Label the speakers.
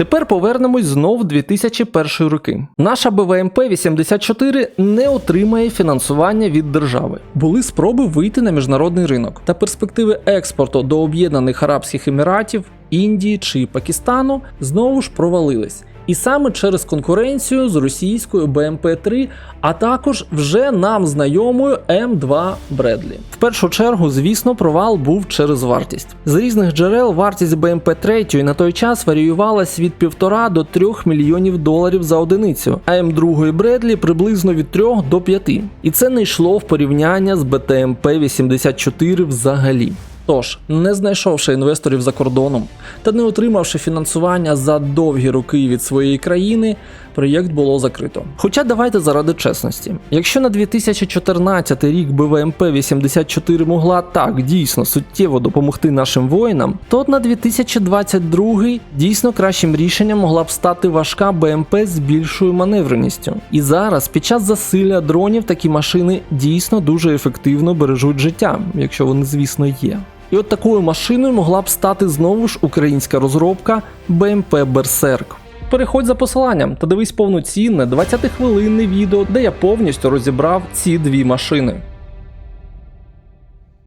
Speaker 1: Тепер повернемось знов в 2001 роки. Наша БВМП 84 не отримає фінансування від держави. Були спроби вийти на міжнародний ринок та перспективи експорту до Об'єднаних Арабських Еміратів, Індії чи Пакистану знову ж провалились. І саме через конкуренцію з російською БМП-3, а також вже нам знайомою М2 Бредлі. В першу чергу, звісно, провал був через вартість. З різних джерел вартість БМП-3 на той час варіювалась від 1,5 до 3 мільйонів доларів за одиницю, а М2 Бредлі приблизно від 3 до 5. І це не йшло в порівняння з БТМП-84 взагалі. Тож, не знайшовши інвесторів за кордоном та не отримавши фінансування за довгі роки від своєї країни, проєкт було закрито. Хоча давайте заради чесності, якщо на 2014 рік БВМП 84 могла так дійсно суттєво допомогти нашим воїнам, то на 2022 дійсно кращим рішенням могла б стати важка БМП з більшою маневреністю. І зараз, під час засилля дронів, такі машини дійсно дуже ефективно бережуть життя, якщо вони, звісно, є. І от такою машиною могла б стати знову ж українська розробка BMP Берсерк. Переходь за посиланням та дивись повноцінне 20-хвилинне відео, де я повністю розібрав ці дві машини.